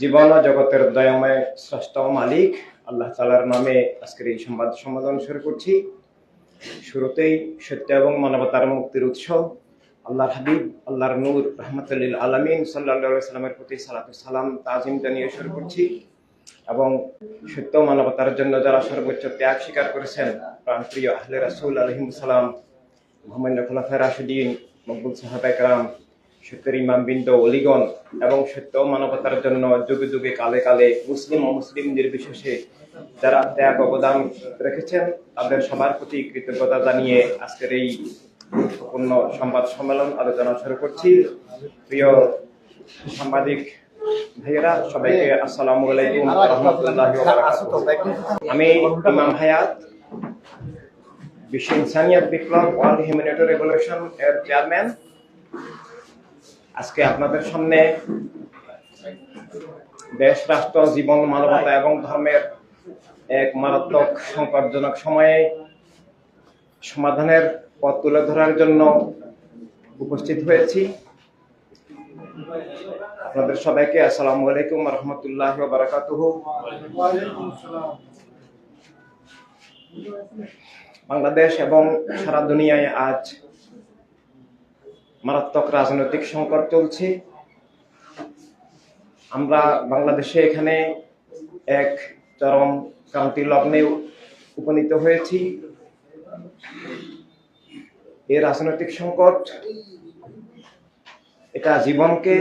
জীবন ও জগতের দয়াময় ও মালিক। আল্লাহ তালার নামে আজকের এই সংবাদ সম্মেলন শুরু করছি। শুরুতেই সত্য এবং মানবতার মুক্তির উৎস। আল্লাহর হাবিব, আল্লাহর নূর রহমতুল্লিল আলমিন সাল্লা সাল্লামের প্রতি সালাতু সালাম, তাজিম জানিয়ে শুরু করছি। এবং সত্য মানবতার জন্য যারা সর্বোচ্চ ত্যাগ স্বীকার করেছেন, প্রাণপ্রিয় আহলে রাসুল আলহিম সালাম মোহাম্মদ খোলাফা রাশিদিন, মকবুল সাহাবাইকরাম সত্যের ইমাম বিন্দ অলিগণ এবং সত্য মানবতার জন্য যুগে যুগে, কালে কালে মুসলিম ও মুসলিম নির্বিশেষে যারা ত্যাগ অবদান রেখেছেন, তাদের সবার প্রতি কৃতজ্ঞতা জানিয়ে আজকের এই গুরুত্বপূর্ণ সংবাদ সম্মেলন আলোচনা শুরু করছি প্রিয় সাংবাদিক ভাইয়েরা, সবাইকে আসসালামু আলাইকুম রহমতুল্লাহি। আমি ইমাম হায়াত, বিশ্ব ইনসানিয়ত বিপ্লব ওয়ার্ল্ড হিউম্যানিটারি রেভলিউশন এর চেয়ারম্যান আজকে আপনাদের সামনে দেশ, রাষ্ট্র, জীবন, মানবতা এবং ধর্মের এক মারাত্মক সংকটজনক সময়ে সমাধানের পথ তুলে ধরার জন্য উপস্থিত হয়েছি। আপনাদের সবাইকে আসসালামু আলাইকুম রহমতুল্লাহ বারাকাতুহ। বাংলাদেশ এবং সারা দুনিয়ায় আজ মারাত্মক রাজনৈতিক সংকট চলছে। আমরা বাংলাদেশে এখানে এক চরম ক্রান্তি লগ্নে উপনীত হয়েছি। এ রাজনৈতিক সংকট, এটা জীবনকে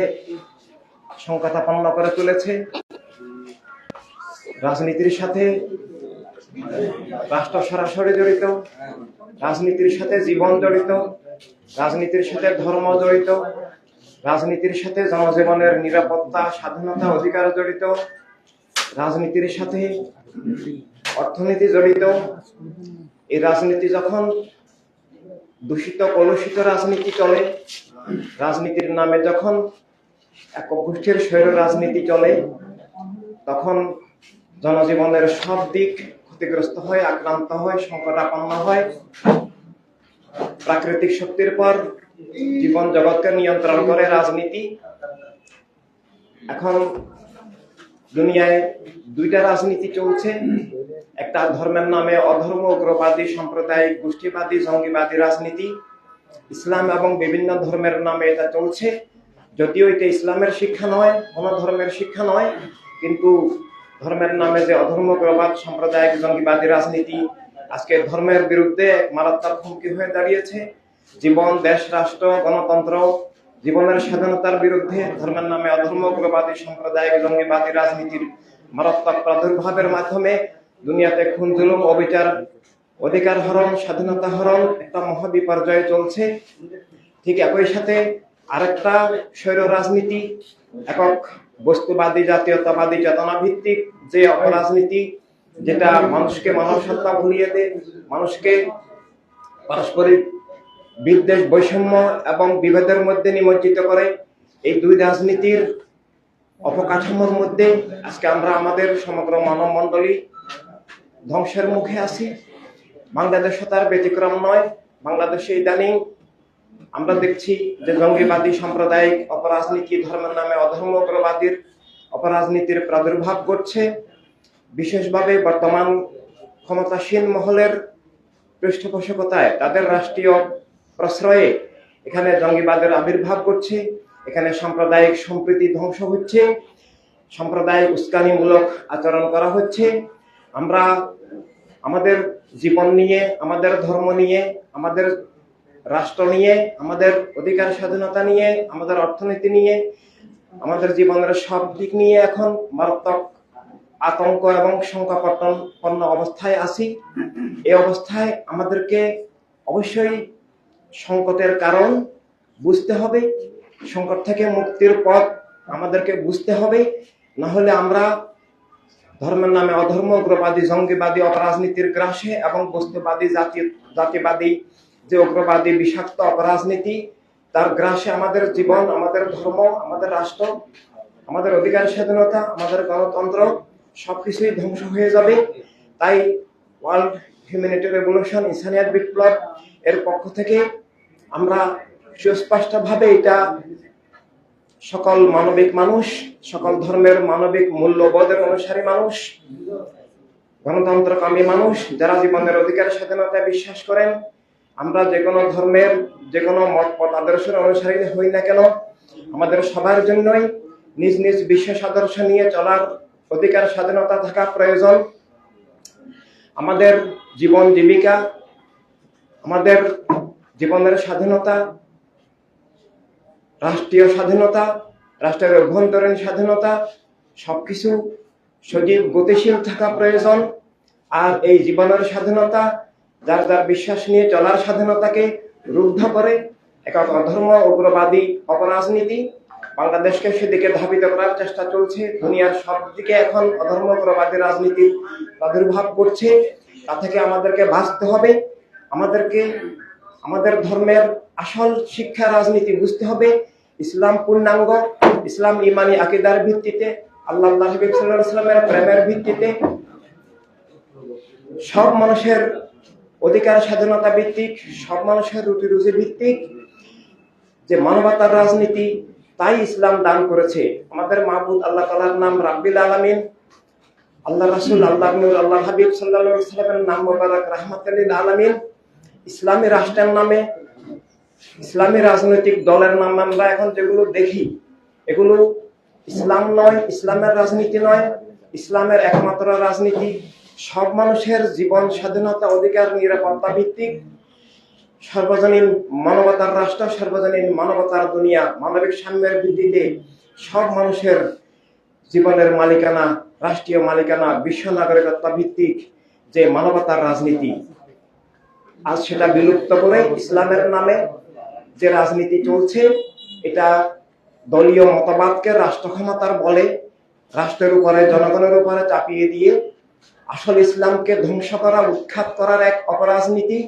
সংকটাপন্ন করে তুলেছে। রাজনীতির সাথে রাষ্ট্র সরাসরি জড়িত, রাজনীতির সাথে জীবন জড়িত রাজনীতির সাথে ধর্ম জড়িত, রাজনীতির সাথে জনজীবনের নিরাপত্তা, স্বাধীনতা অধিকার জড়িত, রাজনীতির সাথে অর্থনীতি জড়িত। এই রাজনীতি যখন দূষিত, কলুষিত রাজনীতি চলে, রাজনীতির নামে যখন এক গোষ্ঠীর স্বৈর রাজনীতি চলে, তখন জনজীবনের সব দিক ক্ষতিগ্রস্ত হয়, আক্রান্ত হয়, সংকটাপন্ন হয়। প্রাকৃতিক শক্তির পর জীবন জগৎকে নিয়ন্ত্রণ করে রাজনীতি। এখন দুনিয়ায় দুইটা রাজনীতি চলছে। একটা ধর্মের নামে অধর্ম, উগ্রবাদী, সাম্প্রদায়িক, গোষ্ঠীবাদী, জঙ্গিবাদী রাজনীতি। ইসলাম এবং বিভিন্ন ধর্মের নামে এটা চলছে। যদিও এটা ইসলামের শিক্ষা নয়, কোন ধর্মের শিক্ষা নয়, কিন্তু ধর্মের নামে যে অধর্ম, উগ্রবাদ, সাম্প্রদায়িক, জঙ্গিবাদী রাজনীতি আজকে ধর্মের বিরুদ্ধে মারাত্মক হুমকি হয়ে দাঁড়িয়েছে। জীবন, দেশ, রাষ্ট্র, গণতন্ত্র, জীবনের স্বাধীনতার বিরুদ্ধে ধর্মের নামে অধর্ম, উগ্রবাদী, সাম্প্রদায়িক, জঙ্গিবাদী রাজনীতির মারাত্মক প্রাদুর্ভাবের মাধ্যমে দুনিয়াতে খুন, জুলুম, অবিচার, অধিকার হরণ, স্বাধীনতা হরণ একটা মহাবিপর্যয় চলছে। ঠিক একই সাথে আরেকটা স্বৈর রাজনীতি, একক বস্তুবাদী, জাতীয়তাবাদী চেতনা ভিত্তিক যে অপরাজনীতি যেটা মানুষকে মানব সত্তা ভুলিয়ে দেয়, মানুষকে পারস্পরিক বিদ্বেষ, বৈষম্য এবং বিভেদের মধ্যে নিমজ্জিত করে। এই দুই রাজনীতির অপকাঠামোর মধ্যে আজকে আমরা আমাদের সমগ্র মানব মণ্ডলী ধ্বংসের মুখে আছি। বাংলাদেশও তার ব্যতিক্রম নয়। বাংলাদেশে ইদানিং আমরা দেখছি যে জঙ্গিবাদী সাম্প্রদায়িক অপরাজনীতি, ধর্মের নামে অধর্ম উগ্রবাদীর অপরাজনীতির প্রাদুর্ভাব ঘটছে। বিশেষভাবে বর্তমান ক্ষমতাসীন মহলের পৃষ্ঠপোষকতায় তাদের রাষ্ট্রীয় প্রশ্রয়ে এখানে জঙ্গিবাদের আবির্ভাব ঘটছে, এখানে সাম্প্রদায়িক সম্প্রীতি ধ্বংস হচ্ছে, সাম্প্রদায়িক উস্কানিমূলক আচরণ করা হচ্ছে। আমরা আমাদের জীবন নিয়ে, আমাদের ধর্ম নিয়ে, আমাদের রাষ্ট্র নিয়ে, আমাদের অধিকার স্বাধীনতা নিয়ে, আমাদের অর্থনীতি নিয়ে, আমাদের জীবনের সব দিক নিয়ে এখন মারাত্মক আতঙ্ক এবং সংকটাপন্ন অবস্থায় আছি। এই অবস্থায় আমাদেরকে অবশ্যই সংকটের কারণ বুঝতে হবে। সংকট থেকে মুক্তির পথ আমাদেরকে বুঝতে হবে। না হলে আমরা ধর্মের নামে অধর্ম, উগ্রবাদী, জঙ্গিবাদী, অপরাজনীতির গ্রাসে এবং বস্তুবাদী, জাতি, জাতিবাদী যে উগ্রবাদী, বিষাক্ত অপরাজনীতি, তার গ্রাসে আমাদের জীবন, আমাদের ধর্ম, আমাদের রাষ্ট্র, আমাদের অধিকার স্বাধীনতা, আমাদের গণতন্ত্র সবকিছুই ধ্বংস হয়ে যাবে। তাই ওয়ার্ল্ড হিউম্যানিটি রেভলিউশন ইনসানিয়াত বিপ্লব এর পক্ষ থেকে আমরা সুস্পষ্টভাবে এটা সকল মানবিক মানুষ, সকল ধর্মের মানবিক মূল্যবোধের অনুসারী মানুষ, গণতন্ত্রকামী মানুষ, যারা জীবনের অধিকার স্বাধীনতায় বিশ্বাস করেন, আমরা যে কোনো ধর্মের, যে কোনো মত পথ আদর্শের অনুসারী হই না কেন, আমাদের সবার জন্যই নিজ নিজ বিশেষ আদর্শ নিয়ে চলার অধিকার, স্বাধীনতা থাকা প্রয়োজন। আমাদের জীবন জীবিকা, আমাদের জীবনের স্বাধীনতা, রাষ্ট্রীয় স্বাধীনতা, রাষ্ট্রের অভ্যন্তরীণ স্বাধীনতা, সবকিছু সজীব, গতিশীল থাকা প্রয়োজন। আর এই জীবনের স্বাধীনতা, যার যার বিশ্বাস নিয়ে চলার স্বাধীনতাকে রুদ্ধ করে এক অধর্ম, উগ্রবাদী, অপরাজনীতি বাংলাদেশকে সেদিকে ধাবিত করার চেষ্টা চলছে। দুনিয়ার সব দিকে এখন অধর্ম উগ্রবাদী রাজনীতির প্রাদুর্ভাব করছে তা থেকে আমাদেরকে বাঁচতে হবে। আমাদেরকে, আমাদের ধর্মের আসল শিক্ষা রাজনীতি বুঝতে হবে। ইসলাম পূর্ণাঙ্গ, ইসলাম ইমানি আকিদার ভিত্তিতে আল্লাহ ইসলামের প্রেমের ভিত্তিতে। সব মানুষের অধিকার স্বাধীনতা ভিত্তিক, সব মানুষের রুটি রুজি ভিত্তিক। যে মানবতার রাজনীতি তাই ইসলাম দান করেছে। আমাদের মাহবুদ আল্লাহ তালার নাম রাব্বিল আলামিন। আল্লাহ রাসুল, আল্লাহ নূর, আল্লাহ হাবিব সাল্লাহ ইসলামের নাম মোবারক রহমতুল্লিল আলামিন। ইসলামী রাষ্ট্রের নামে, ইসলামী রাজনৈতিক দলের নাম আমরা এখন যেগুলো দেখি, এগুলো ইসলাম নয়, ইসলামের রাজনীতি নয়, ইসলামের একমাত্র রাজনীতি। সব মানুষের জীবন স্বাধীনতা অধিকার, নিরাপত্তা ভিত্তিক। সর্বজনীন মানবতার রাষ্ট্র, সর্বজনীন মানবতার দুনিয়া, মানবিক সাম্যের ভিত্তিতে সব মানুষের জীবনের মালিকানা, রাষ্ট্রীয় মালিকানা, বিশ্ব নাগরিকত্ব ভিত্তিক যে মানবতার রাজনীতি। আজ সেটা বিলুপ্ত করে ইসলামের নামে যে রাজনীতি চলছে, এটা দলীয় মতবাদকে রাষ্ট্র ক্ষমতার বলে, রাষ্ট্রের উপরে, জনগণের উপরে চাপিয়ে দিয়ে আসল ইসলামকে ধ্বংস করা, উৎখাত করার এক অপরাজনীতি।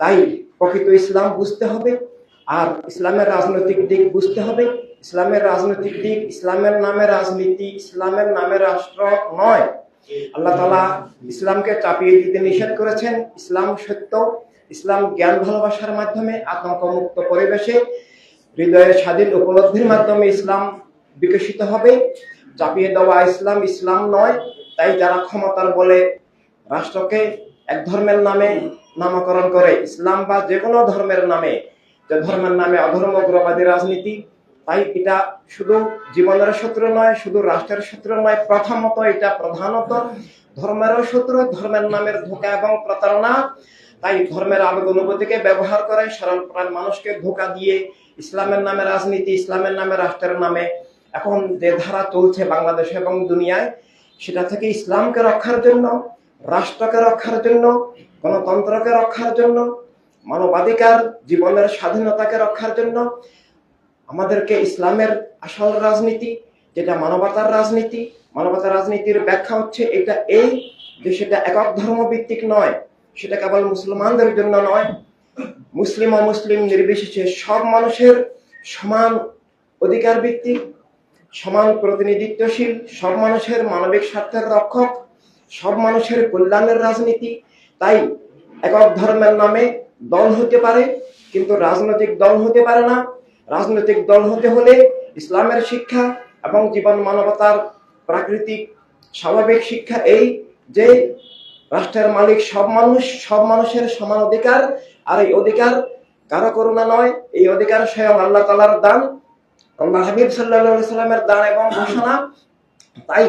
তাই প্রকৃত ইসলাম বুঝতে হবে, আর ইসলামের রাজনৈতিক দিক বুঝতে হবে। ইসলামের রাজনৈতিক দিক ইসলামের নামে রাজনীতি, ইসলামের নামে রাষ্ট্র নয়। আল্লাহ তালা ইসলামকে চাপিয়ে দিতে নিষেধ করেছেন। ইসলাম সত্য, ইসলাম জ্ঞান ভালোবাসার মাধ্যমে, আতঙ্কমুক্ত পরিবেশে, হৃদয়ের স্বাধীন উপলব্ধির মাধ্যমে ইসলাম বিকশিত হবে। চাপিয়ে দেওয়া ইসলাম ইসলাম নয়, তাই যারা ক্ষমতার বলে রাষ্ট্রকে এক ধর্মের নামে নামকরণ করে ইসলাম বা যে কোনো ধর্মের নামে, যে ধর্মের নামে অধর্ম, উগ্রবাদী রাজনীতি, তাই এটা শুধু জীবনের শত্রু নয়, শুধু রাষ্ট্রের শত্রু নয়, প্রথমত এটা প্রধানত ধর্মেরও শত্রু, ধর্মের নামের ধোকা এবং প্রতারণা। তাই ধর্মের আবেগ অনুভূতিকে ব্যবহার করে সরল প্রাণ মানুষকে ধোকা দিয়ে ইসলামের নামে রাজনীতি, ইসলামের নামে রাষ্ট্রের নামে। এখন যে ধারা চলছে বাংলাদেশ এবং দুনিয়ায়, সেটা থেকে ইসলামকে রক্ষার জন্য রাষ্ট্রকে রক্ষার জন্য, গণতন্ত্রকে রক্ষার জন্য, মানবাধিকার, জীবনের স্বাধীনতাকে রক্ষার জন্য, আমাদেরকে ইসলামের আসল রাজনীতি, যেটা মানবতার রাজনীতি, মানবতার রাজনীতির ব্যাখ্যা হচ্ছে এটা এই যে সেটা একক ধর্ম ভিত্তিক নয়, সেটা কেবল মুসলমানদের জন্য নয়। মুসলিম অমুসলিম নির্বিশেষে সব মানুষের সমান অধিকার ভিত্তিক সমান প্রতিনিধিত্বশীল, সব মানুষের মানবিক স্বার্থের রক্ষক। সব মানুষের কল্যাণের রাজনীতি। তাই একক ধর্মের নামে দল হতে পারে, কিন্তু রাজনৈতিক দল হতে পারে না। রাজনৈতিক দল হতে হলে ইসলামের শিক্ষা এবং জীবন মানবতার প্রাকৃতিক স্বাভাবিক শিক্ষা এই যে রাষ্ট্রের মালিক সব মানুষ, সব মানুষের সমান অধিকার, আর এই অধিকার কারও করুণা নয়। এই অধিকার স্বয়ং আল্লাহ তালার দান, আল্লাহ হাবিব সাল্লাহ সাল্লামের দান এবং ঘোষণা। তাই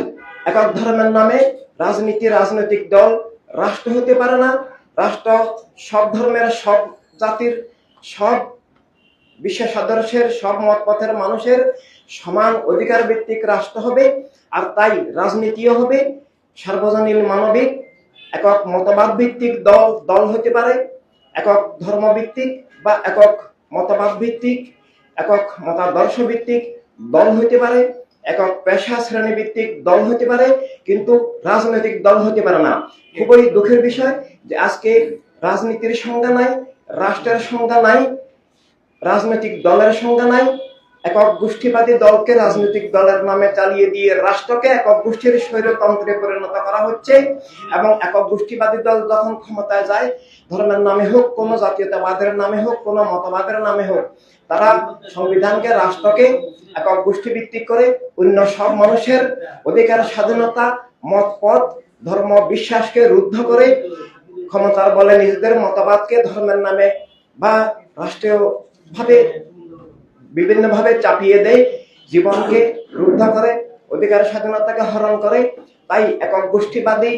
একক ধর্মের নামে রাজনীতি, রাজনৈতিক দল, রাষ্ট্র হতে পারে না। রাষ্ট্র সব ধর্মের, সব জাতির, সব বিশেষ সদস্যের সব মত পথের মানুষের সমান অধিকার ভিত্তিক রাষ্ট্র হবে আর তাই রাজনীতিও হবে। সার্বজনীন মানবিক, একক মতবাদ ভিত্তিক দল দল হতে পারে। একক ধর্ম ভিত্তিক বা একক মতবাদ ভিত্তিক একক মতাদর্শ ভিত্তিক দল হতে পারে। একক পেশা শ্রেণি ভিত্তিক দল হতে পারে, কিন্তু রাজনৈতিক দল হতে পারে না। খুবই দুঃখের বিষয় যে আজকে রাজনীতির সংজ্ঞা নাই, রাষ্ট্রের সংজ্ঞা নাই, রাজনৈতিক দলের সংজ্ঞা নাই। একক গোষ্ঠীবাদী দলকে রাজনৈতিক দলের নামে চালিয়ে দিয়ে রাষ্ট্রকে একক গোষ্ঠীর স্বৈরতন্ত্রে পরিণত করা হচ্ছে এবং একক গোষ্ঠীবাদী দল যখন ক্ষমতায় যায়, ধর্মের নামে হোক, কোনো জাতীয়তাবাদের নামে হোক, কোনো মতবাদের নামে হোক তারা সংবিধানকে রাষ্ট্রকে একক গোষ্ঠী ভিত্তিক করে অন্য সব মানুষের অধিকার, স্বাধীনতা মত পথ ধর্ম, বিশ্বাসকে রুদ্ধ করে ক্ষমতার বলে নিজেদের মতবাদকে ধর্মের নামে বা রাষ্ট্রীয় ভাবে বিভিন্নভাবে চাপিয়ে দেয়, জীবনকে রুদ্ধ করে, অধিকার, স্বাধীনতাকে হরণ করে। তাই একক গোষ্ঠীবাদী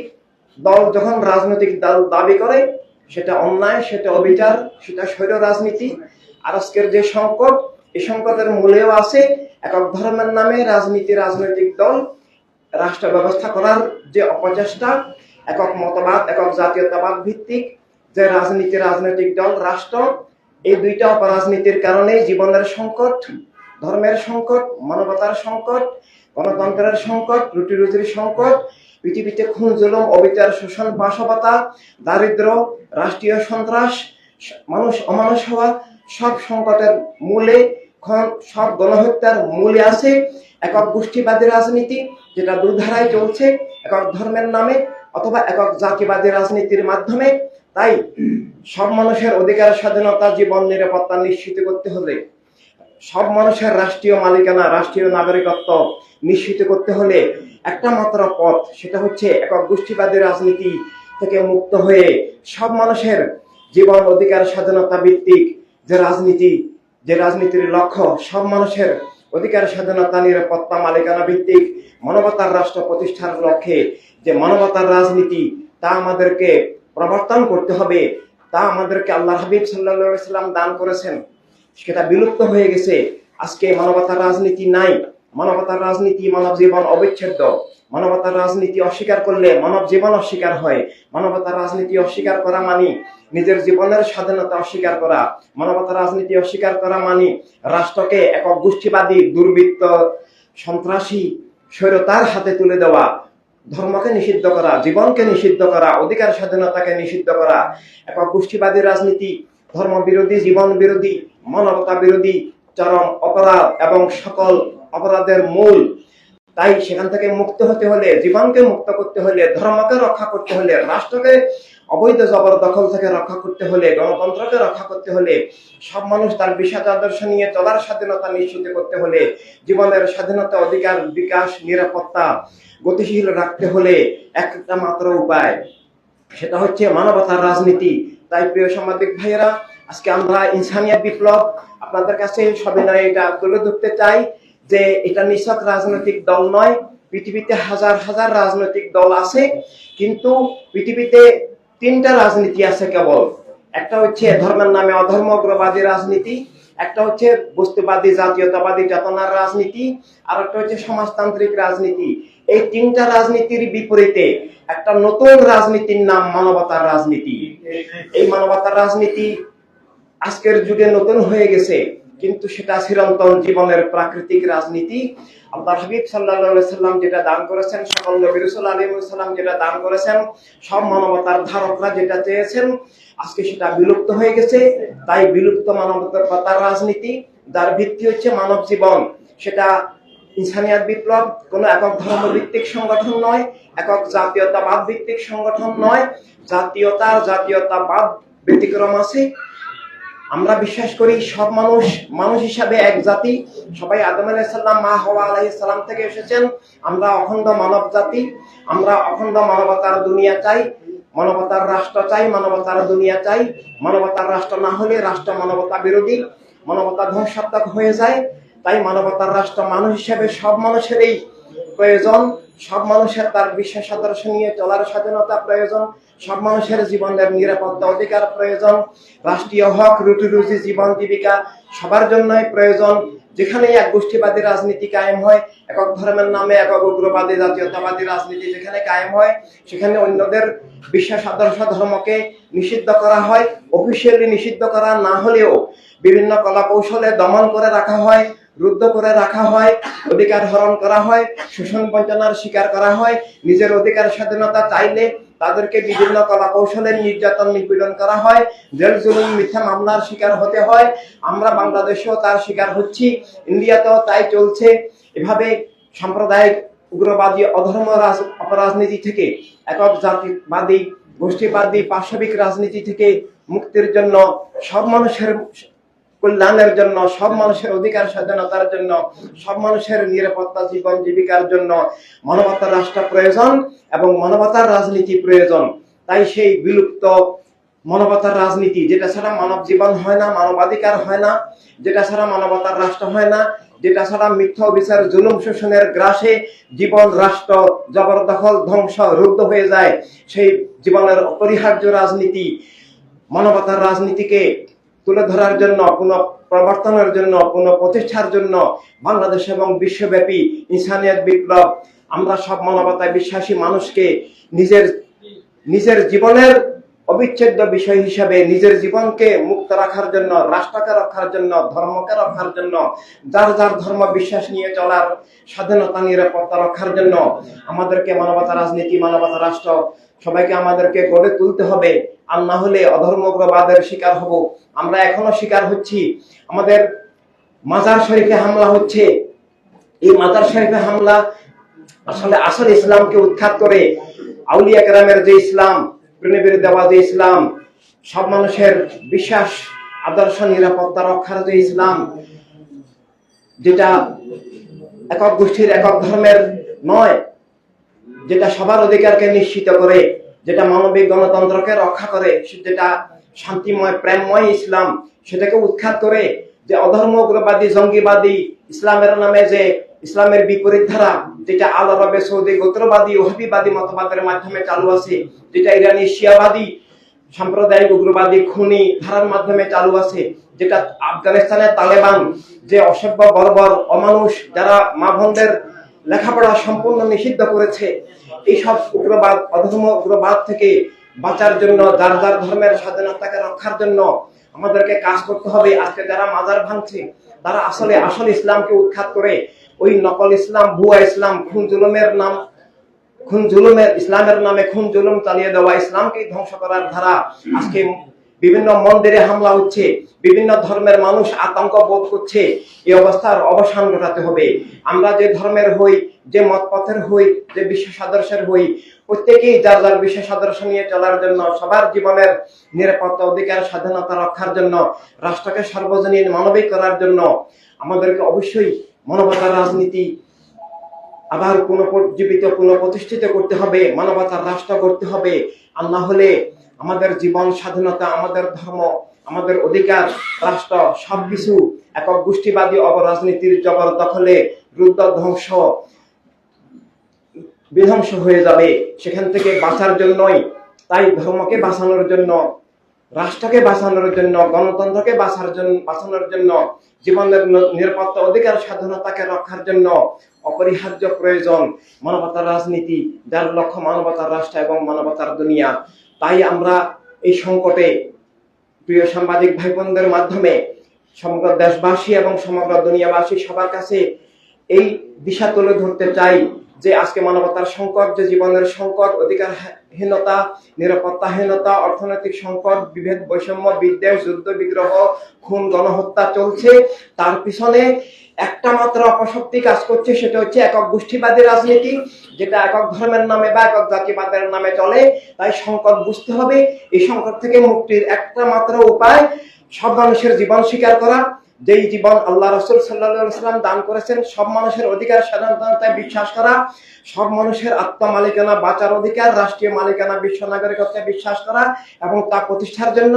দল যখন রাজনৈতিক দাবি করে, সেটা অন্যায়, সেটা অবিচার, সেটা স্বৈর রাজনীতি আর আজকের যে সংকট, এই সংকটের মূলেও আছে একক ধর্মের নামে রাজনীতি, রাজনৈতিক দল, রাষ্ট্র ব্যবস্থা করার যে অপচেষ্টা, একক মতবাদ, একক জাতীয়তাবাদ ভিত্তিক যে রাজনীতি, রাজনৈতিক দল, রাষ্ট্র, এই দুইটা অপরাজনীতির কারণে জীবনের সংকট, ধর্মের সংকট, মানবতার সংকট, গণতন্ত্রের সংকট রুটি রুজির সংকট, পৃথিবীতে খুন, জুলুম, অবিচার, শোষণ, বাসবতা দারিদ্র রাষ্ট্রীয় সন্ত্রাস, মানুষ অমানুষ হওয়া সব সংকটের মূলে সব গণহত্যার মূলে আছে একক গোষ্ঠীবাদী রাজনীতি, যেটা দুধারায় চলছে একক ধর্মের নামে অথবা একক জাতিবাদী রাজনীতির মাধ্যমে। তাই সব মানুষের অধিকার, স্বাধীনতা, জীবন, নিরাপত্তা নিশ্চিত করতে হলে, সব মানুষের রাষ্ট্রীয় মালিকানা, রাষ্ট্রীয় নাগরিকত্ব নিশ্চিত করতে হলে একটা মাত্র পথ, সেটা হচ্ছে একক গোষ্ঠীবাদী রাজনীতি থেকে মুক্ত হয়ে সব মানুষের জীবন, অধিকার, স্বাধীনতা ভিত্তিক যে রাজনীতি, যে রাজনীতির লক্ষ্য, সব মানুষের অধিকার স্বাধীনতা, নিরাপত্তা, মালিকানা ভিত্তিক মানবতার রাষ্ট্র প্রতিষ্ঠার লক্ষ্যে যে মানবতার রাজনীতি, তা আমাদেরকে প্রবর্তন করতে হবে, তা আমাদেরকে আল্লাহ হাবিব সাল্লাম দান করেছেন। সেটা বিলুপ্ত হয়ে গেছে। আজকে মানবতার রাজনীতি নাই। মানবতার রাজনীতি মানব জীবন অবিচ্ছেদ্য। মানবতার রাজনীতি অস্বীকার করলে মানব জীবন অস্বীকার হয়। মানবতার রাজনীতি অস্বীকার করা মানি নিজের জীবনের স্বাধীনতা অস্বীকার করা, মানবতা রাজনীতি অস্বীকার করা মানি রাষ্ট্রকে একক গোষ্ঠীবাদী, দুর্বৃত্ত, সন্ত্রাসী, স্বৈরতার হাতে তুলে দেওয়া, ধর্মকে নিষিদ্ধ করা, জীবনকে নিষিদ্ধ করা, অধিকার স্বাধীনতাকে নিষিদ্ধ করা, একক গোষ্ঠীবাদী রাজনীতি, ধর্ম বিরোধী, জীবন বিরোধী, মানবতা বিরোধী, চরম অপরাধ এবং সকল অপরাধের মূল। তাই সেখান থেকে মুক্ত হতে হলে, জীবনকে মুক্ত করতে হলে, ধর্মকে রক্ষা করতে হলে, রাষ্ট্রকে অবৈধ জবরদখল থেকে রক্ষা করতে হলে, গণতন্ত্রকে রক্ষা করতে হলে, সব মানুষ তার বিশ্বাস আদর্শ নিয়ে চলার স্বাধীনতা নিশ্চিত করতে হলে, জীবনের স্বাধীনতা অধিকার বিকাশ, নিরাপত্তা গতিশীল রাখতে হলে একটা মাত্র উপায়। সেটা হচ্ছে মানবতার রাজনীতি। তাই প্রিয় সাংবাদিক ভাইয়েরা, আজকে আমরা ইনসানিয়া বিপ্লব, আপনাদের কাছে সবিনয় এটা তুলে ধরতে চাই যে এটা নিছক রাজনৈতিক দল নয়, পৃথিবীতে হাজার হাজার রাজনৈতিক দল আছে, কিন্তু পৃথিবীতে তিনটা রাজনীতি আছে কেবল। একটা হচ্ছে ধর্মের নামে অধর্ম অগ্রবাদী রাজনীতি, একটা হচ্ছে বস্তুবাদী, জাতীয়তাবাদী চেতনার রাজনীতি, আর একটা হচ্ছে সমাজতান্ত্রিক রাজনীতি। এই তিনটা রাজনীতির বিপরীতে একটা নতুন রাজনীতির নাম মানবতার রাজনীতি। এই মানবতার রাজনীতি আজকের যুগে নতুন হয়ে গেছে। কিন্তু সেটা চিরন্তন জীবনের প্রাকৃতিক রাজনীতি। আল্লাহ হাবিব সাল্লাম যেটা দান করেছেন, সকল নবী রসুল যেটা দান করেছেন, সব মানবতার ধারকরা যেটা চেয়েছেন, আজকে সেটা বিলুপ্ত হয়ে গেছে। তাই বিলুপ্ত মানবতার রাজনীতি যার ভিত্তি হচ্ছে মানব জীবন। সেটা ইনসানিয়াত বিপ্লব, কোনো একক ধর্ম ভিত্তিক সংগঠন নয়, একক জাতীয়তাবাদ ভিত্তিক সংগঠন নয়। জাতীয়তার জাতীয়তাবাদ ব্যতিক্রম আছে। আমরা বিশ্বাস করি সব মানুষ মানুষ হিসাবে এক জাতি। সবাই আদম আলাইসাল্লাম মা হওয়া আলাইসাল্লাম থেকে এসেছেন। আমরা অখণ্ড মানব জাতি, আমরা অখণ্ড মানবতার দুনিয়া চাই, মানবতার রাষ্ট্র চাই, মানবতার দুনিয়া চাই। মানবতার রাষ্ট্র না হলে রাষ্ট্র মানবতা বিরোধী। মানবতা ধ্বংসাত্মক হয়ে যায়। তাই মানবতার রাষ্ট্র মানুষ হিসেবে সব মানুষেরই প্রয়োজন। সব মানুষের তার বিশ্বাস, আদর্শ নিয়ে চলার স্বাধীনতা প্রয়োজন। সব মানুষের জীবনের নিরাপত্তা অধিকার প্রয়োজন। রাষ্ট্রীয় হক, রুটি রুজি, জীবন জীবিকা সবার জন্যই প্রয়োজন। যেখানে এক গোষ্ঠীবাদী রাজনীতি কায়েম হয়, একক ধর্মের নামে একক উগ্রবাদী, জাতীয়তাবাদী রাজনীতি যেখানে কায়েম হয়, সেখানে অন্যদের বিশ্বাস, আদর্শ, ধর্মকে নিষিদ্ধ করা হয়। অফিসিয়ালি নিষিদ্ধ করা না হলেও বিভিন্ন কলা কৌশলে দমন করে রাখা হয়, রুদ্ধ করে রাখা হয়, অধিকার হরণ করা হয়, শোষণ বঞ্চনার শিকার করা হয়। নিজের অধিকার স্বাধীনতা চাইলে তাদেরকে বিভিন্ন কলা কৌশলের নির্যাতন, নিপীড়ন করা হয়। জেল, জুলুম, মিথ্যা মামলার শিকার হতে হয়। আমরা বাংলাদেশেও তার শিকার হচ্ছি। ইন্ডিয়াতেও তাই চলছে। এভাবে সাম্প্রদায়িক উগ্রবাদী, অধর্ম রাজ- অপরাজনীতি থেকে, একক জাতিবাদী, গোষ্ঠীবাদী পাশবিক রাজনীতি থেকে মুক্তির জন্য সব মানুষের কল্যাণের জন্য, সব মানুষের অধিকার স্বাধীনতার জন্য, সব মানুষের নিরাপত্তা, জীবন জীবিকার জন্য মানবতার রাষ্ট্র প্রয়োজন এবং মানবতার রাজনীতি প্রয়োজন। তাই সেই বিলুপ্ত মানবতার রাজনীতি, যেটা ছাড়া মানব জীবন হয় না, মানবাধিকার হয় না, যেটা ছাড়া মানবতার রাষ্ট্র হয় না, যেটা ছাড়া মিথ্যা বিচার জুলুম শোষণের গ্রাসে জীবন রাষ্ট্র জবরদখল, ধ্বংস, রুদ্ধ হয়ে যায়। সেই জীবনের অপরিহার্য রাজনীতি, মানবতার রাজনীতিকে তুলে ধরার জন্য পুনঃ প্রবর্তনের জন্য পুনঃ প্রতিষ্ঠার জন্য বাংলাদেশ এবং বিশ্বব্যাপী ইনসানিয়ত বিপ্লব। আমরা সব মানবতায় বিশ্বাসী মানুষকে নিজের নিজের জীবনের অবিচ্ছেদ্য বিষয় হিসাবে নিজের জীবনকে মুক্ত রাখার জন্য, রাষ্ট্রকে রক্ষার জন্য, ধর্মকে রক্ষার জন্য, যার যার ধর্ম বিশ্বাস নিয়ে চলার স্বাধীনতা, নিরাপত্তা রক্ষার জন্য আমাদেরকে মানবতা রাজনীতি, মানবতা রাষ্ট্র সবাইকে আমাদেরকে গড়ে তুলতে হবে। আর না হলে অধর্মগ্রবাদের শিকার হব। আমরা এখনও শিকার হচ্ছি। আমাদের মাজার শরীফে হামলা হচ্ছে। এই মাজার শরীফে হামলা আসলে আসল ইসলামকে উৎখাত করে আউলিয়া কেরামের যে ইসলাম প্রেমের দেওয়া যে ইসলাম সব মানুষের বিশ্বাস, আদর্শ, নিরাপত্তা রক্ষার যে ইসলাম যেটা একক গোষ্ঠীর একক ধর্মের নয়, যেটা সবার অধিকারকে নিশ্চিত করে, যেটা মানবিক গণতন্ত্রকে রক্ষা করে, যেটা শান্তিময়, প্রেমময় ইসলাম, সেটাকে উৎখাত করে যে অধর্ম উগ্রবাদী জঙ্গিবাদী ইসলামের নামে যে ইসলামের বিপরীত ধারা, যেটা আল আরবে সৌদি গোত্রবাদী ওহাবিবাদী মতবাদের মাধ্যমে চালু আছে, যেটা ইরানি শিয়াবাদী, সাম্প্রদায়িক উগ্রবাদী খুনি ধারার মাধ্যমে চালু আছে, যেটা আফগানিস্তানের তালেবান, যে অসভ্য, বর্বর, অমানুষ যারা মা বোনদের লেখাপড়া সম্পূর্ণ নিষিদ্ধ করেছে, এইসব উগ্রবাদ, অধর্ম উগ্রবাদ থেকে বাঁচার জন্য, যার যার ধর্মের স্বাধীনতাকে রক্ষার জন্য আমাদেরকে কাজ করতে হবে। আজকে যারা মাজার ভাঙছে, তারা আসলে আসল ইসলামকে উৎখাত করে ওই নকল ইসলাম, ভুয়া ইসলাম, খুন জুলুমের নাম, খুন জুলুমের, ইসলামের নামে খুন জুলুম চালিয়ে দেওয়া ইসলামকে ধ্বংস করার ধারা। আজকে বিভিন্ন মন্দিরে হামলা হচ্ছে, বিভিন্ন ধর্মের মানুষ আতঙ্ক বোধ করছে। এই অবস্থার অবসান ঘটাতে হবে। আমরা যে ধর্মের হই যে মত পথের হই, যে বিশেষ আদর্শের হই, প্রত্যেকেই যার যার বিশেষ আদর্শ নিয়ে চলার জন্য, সবার জীবনের নিরাপত্তা, অধিকার, স্বাধীনতা রক্ষার জন্য, রাষ্ট্রকে সর্বজনীন মানবিক করার জন্য, আমাদেরকে অবশ্যই মানবতার রাজনীতি আবার পুনঃজীবিত, পুনঃপ্রতিষ্ঠিত করতে হবে, মানবতার রাষ্ট্র করতে হবে। আর না হলে আমাদের জীবন, স্বাধীনতা, আমাদের ধর্ম, আমাদের অধিকার, রাষ্ট্র সবকিছু একক গোষ্ঠীবাদী অবরাজনীতির জবরদখলে রুদ্র ধ্বংস বিধ্বংস হয়ে যাবে। সেখান থেকে বাঁচার জন্যই, তাই ধর্মকে বাঁচানোর জন্য, রাষ্ট্রকে বাঁচানোর জন্য, গণতন্ত্রকে বাঁচার জন্য, বাঁচানোর জন্য, জীবনের নিরাপত্তা অধিকার স্বাধীনতাকে রক্ষার জন্য অপরিহার্য প্রয়োজন। মানবতার রাজনীতি যার লক্ষ্য মানবতার রাষ্ট্র এবং মানবতার দুনিয়া। তাই আমরা এই সংকটে, প্রিয় সাংবাদিক ভাই বোনদের মাধ্যমে সমগ্র দেশবাসী এবং সমগ্র দুনিয়াবাসী সবার কাছে এই দিশা তুলে ধরতে চাই। যে আজকে মানবতার সংকট, যে জীবনের সংকট, অধিকারহীনতা, নিরাপত্তাহীনতা, অর্থনৈতিক সংকট, বিভেদ, বৈষম্য, বিদ্বেষ, যুদ্ধ, বিগ্রহ, খুন, গণহত্যা চলছে। তার পিছনে একটা মাত্র অপশক্তি কাজ করছে, সেটা হচ্ছে একক গোষ্ঠীবাদী রাজনীতি, যেটা একক ধর্মের নামে বা একক জাতিবাদের নামে চলে। তাই সংকট বুঝতে হবে। এই সংকট থেকে মুক্তির একটা মাত্র উপায়, সব মানুষের জীবন স্বীকার করা। যেই জীবন আল্লাহ রসুল সাল্লাহ সাল্লাম দান করেছেন, সব মানুষের অধিকার, স্বাধীনতায় বিশ্বাস করা, সব মানুষের আত্ম মালিকানা, বাঁচার অধিকার, রাষ্ট্রীয় মালিকানা, বিশ্ব নাগরিকত্বে বিশ্বাস করা এবং তা প্রতিষ্ঠার জন্য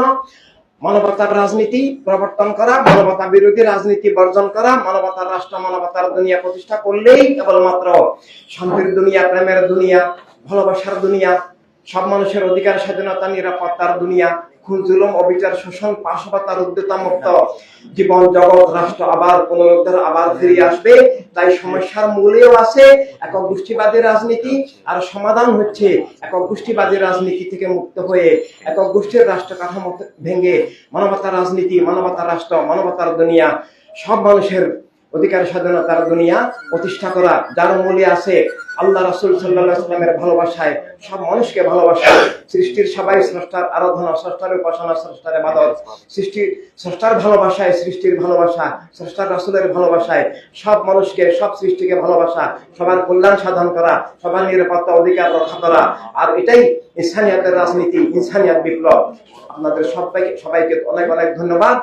মানবতার রাজনীতি প্রবর্তন করা, মানবতা বিরোধী রাজনীতি বর্জন করা, মানবতার রাষ্ট্র, মানবতার দুনিয়া প্রতিষ্ঠা করলেই কেবলমাত্র শান্তির দুনিয়া, প্রেমের দুনিয়া, ভালোবাসার দুনিয়া, সব মানুষের অধিকার, স্বাধীনতা, নিরাপত্তার দুনিয়া খুন জুলুম, অবিচার, শোষণ পাশবতার উদ্যতা জীবন, জগৎ, রাষ্ট্র আবার পুনরুদ্ধার, আবার ফিরে আসবে। তাই সমস্যার মূলেও আছে একক গোষ্ঠীবাদী রাজনীতি আর সমাধান হচ্ছে একক গোষ্ঠীবাদী রাজনীতি থেকে মুক্ত হয়ে একক গোষ্ঠীর রাষ্ট্র কাঠামো ভেঙে মানবতার রাজনীতি, মানবতার রাষ্ট্র, মানবতার দুনিয়া, সব মানুষের অধিকার স্বাধীনতার দুনিয়া প্রতিষ্ঠা করা যার মূলে আছে। আল্লাহ রাসুল সাল্লাহ সাল্লামের ভালোবাসায়, সব মানুষকে ভালোবাসা সৃষ্টির সবাই স্রষ্টার আরাধনা, স্রষ্টার উপাসনা, স্রষ্টার ইবাদত। সৃষ্টির, স্রষ্টার ভালোবাসায় সৃষ্টির ভালোবাসা, স্রষ্টার রাসুলের ভালোবাসায় সব মানুষকে, সব সৃষ্টিকে ভালোবাসা। সবার কল্যাণ সাধন করা, সবার নিরাপত্তা অধিকার রক্ষা করা। আর এটাই ইনসানিয়াতের রাজনীতি, ইনসানিয়াত বিপ্লব। আপনাদের সবাইকে সবাইকে অনেক অনেক ধন্যবাদ।